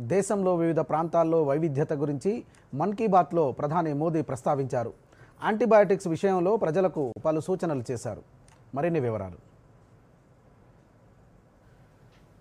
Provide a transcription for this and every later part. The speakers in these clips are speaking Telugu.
దేశంలో వివిధ ప్రాంతాల్లో వైవిధ్యత గురించి మన్ కీ బాత్లో ప్రధాని మోదీ ప్రస్తావించారు. యాంటీబయాటిక్స్ విషయంలో ప్రజలకు పలు సూచనలు చేశారు. మరిన్ని వివరాలు.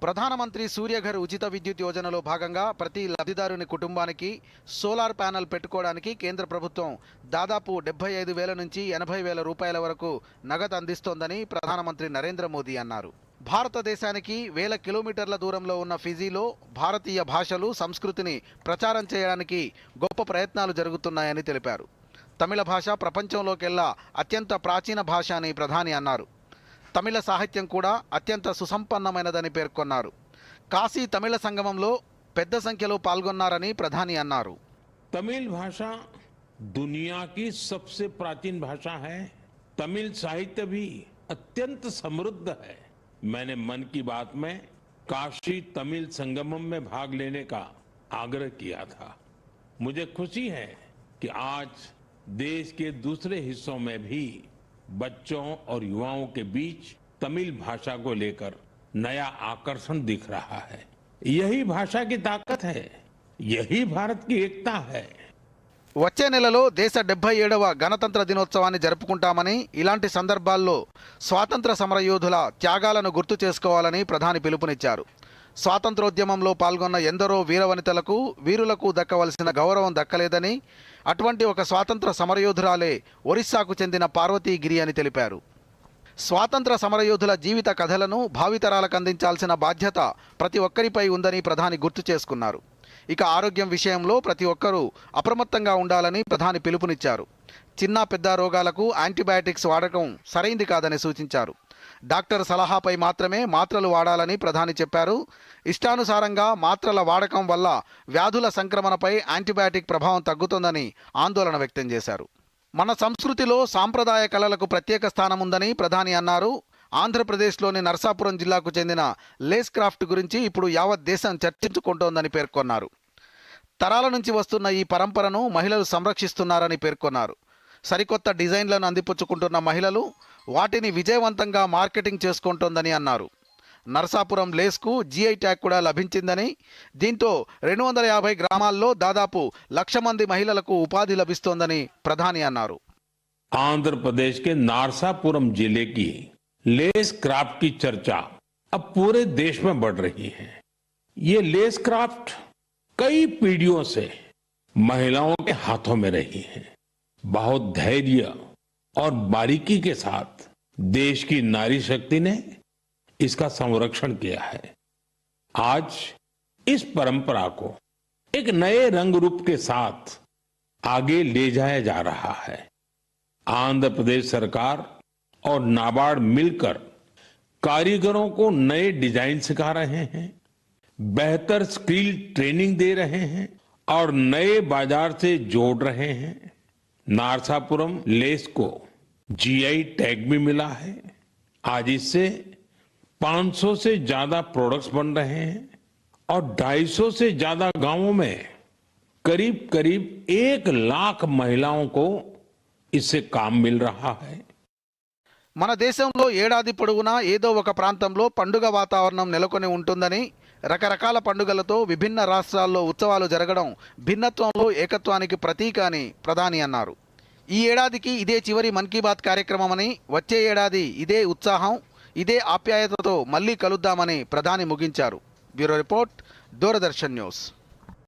ప్రధానమంత్రి సూర్యఘర్ ఉచిత విద్యుత్ యోజనలో భాగంగా ప్రతి లబ్ధిదారుని కుటుంబానికి సోలార్ ప్యానెల్ పెట్టుకోవడానికి కేంద్ర ప్రభుత్వం దాదాపు డెబ్బై ఐదు వేల నుంచి ఎనభై వేల రూపాయల వరకు నగదు అందిస్తోందని ప్రధానమంత్రి నరేంద్ర మోదీ అన్నారు. భారతదేశానికి వేల కిలోమీటర్ల దూరంలో ఉన్న ఫిజీలో భారతీయ భాషలు సంస్కృతిని ప్రచారం చేయడానికి గొప్ప ప్రయత్నాలు జరుగుతున్నాయని తెలిపారు. తమిళ భాష ప్రపంచంలోకెల్లా అత్యంత ప్రాచీన భాష అని ప్రధాని అన్నారు. తమిళ సాహిత్యం కూడా అత్యంత సుసంపన్నమైనదని పేర్కొన్నారు. కాశీ తమిళ సంగమంలో పెద్ద సంఖ్యలో పాల్గొన్నారని ప్రధాని అన్నారు. తమిళ భాష దునియాకి సబ్సే ప్రాచీన భాష హై. తమిళ సాహిత్య అత్యంత సమృద్ధ హై. मैंने मन की बात में काशी तमिल संगमम में भाग लेने का आग्रह किया था। मुझे खुशी है कि आज देश के दूसरे हिस्सों में भी बच्चों और युवाओं के बीच तमिल भाषा को लेकर नया आकर्षण दिख रहा है। यही भाषा की ताकत है, यही भारत की एकता है। వచ్చే నెలలో దేశ డెబ్బై ఏడవ గణతంత్ర దినోత్సవాన్ని జరుపుకుంటామని ఇలాంటి సందర్భాల్లో స్వాతంత్ర సమరయోధుల త్యాగాలను గుర్తు చేసుకోవాలని ప్రధాని పిలుపునిచ్చారు. స్వాతంత్రోద్యమంలో పాల్గొన్న ఎందరో వీరవనితలకు వీరులకు దక్కవలసిన గౌరవం దక్కలేదని అటువంటి ఒక స్వాతంత్ర సమరయోధురాలే ఒరిస్సాకు చెందిన పార్వతీగిరి అని తెలిపారు. స్వాతంత్ర సమరయోధుల జీవిత కథలను భావితరాలకు అందించాల్సిన బాధ్యత ప్రతి ఒక్కరిపై ఉందని ప్రధాని గుర్తు చేసుకున్నారు. ఇక ఆరోగ్యం విషయంలో ప్రతి ఒక్కరూ అప్రమత్తంగా ఉండాలని ప్రధాని పిలుపునిచ్చారు. చిన్న పెద్ద రోగాలకు యాంటీబయాటిక్స్ వాడకం సరైంది కాదని సూచించారు. డాక్టర్ సలహాపై మాత్రమే మాత్రలు వాడాలని ప్రధాని చెప్పారు. ఇష్టానుసారంగా మాత్రల వాడకం వల్ల వ్యాధుల సంక్రమణపై యాంటీబయాటిక్ ప్రభావం తగ్గుతుందని ఆందోళన వ్యక్తం చేశారు. మన సంస్కృతిలో సాంప్రదాయ కళలకు ప్రత్యేక స్థానం ఉందని ప్రధాని అన్నారు. ఆంధ్రప్రదేశ్లోని నర్సాపురం జిల్లాకు చెందిన లేస్ క్రాఫ్ట్ గురించి ఇప్పుడు యావత్ దేశం చర్చించుకుంటోందని పేర్కొన్నారు. తరాల నుంచి వస్తున్న ఈ పరంపరను మహిళలు సంరక్షిస్తున్నారని పేర్కొన్నారు. సరికొత్త డిజైన్లను అందిపుచ్చుకుంటున్న మహిళలు వాటిని విజయవంతంగా మార్కెటింగ్ చేసుకుంటోందని అన్నారు. నర్సాపురం లేస్కు జీఐ ట్యాగ్ కూడా లభించిందని దీంతో రెండు వందల యాభై గ్రామాల్లో దాదాపు లక్ష మంది మహిళలకు ఉపాధి లభిస్తోందని ప్రధాని అన్నారు. ఆంధ్రప్రదేశ్కి నార్సాపురం జిల్లాకి लेस क्राफ्ट की चर्चा अब पूरे देश में बढ़ रही है। ये लेस क्राफ्ट कई पीढ़ियों से महिलाओं के हाथों में रही है। बहुत धैर्य और बारीकी के साथ देश की नारी शक्ति ने इसका संरक्षण किया है। आज इस परंपरा को एक नए रंग रूप के साथ आगे ले जाया जा रहा है। आंध्र प्रदेश सरकार और नाबार्ड मिलकर कारीगरों को नए डिज़ाइन सिखा रहे हैं, बेहतर स्किल ट्रेनिंग दे रहे हैं और नए बाज़ार से जोड़ रहे हैं। नारसापुरम लेस को जीआई टैग भी मिला है। आज इससे 500 से ज़्यादा प्रोडक्ट्स बन रहे हैं और 250 से ज़्यादा गाँवों में करीब करीब एक लाख महिलाओं को इससे काम मिल रहा है। మన దేశంలో ఏడాది పొడవునా ఏదో ఒక ప్రాంతంలో పండుగ వాతావరణం నెలకొని ఉంటుందని రకరకాల పండుగలతో విభిన్న రాష్ట్రాల్లో ఉత్సవాలు జరగడం భిన్నత్వంలో ఏకత్వానికి ప్రతీక అని ప్రధాని అన్నారు. ఈ ఏడాదికి ఇదే చివరి మన్ కీ బాత్ కార్యక్రమమని వచ్చే ఏడాది ఇదే ఉత్సాహం ఇదే ఆప్యాయతతో మళ్ళీ కలుద్దామని ప్రధాని ముగించారు. Bureau report Doordarshan news.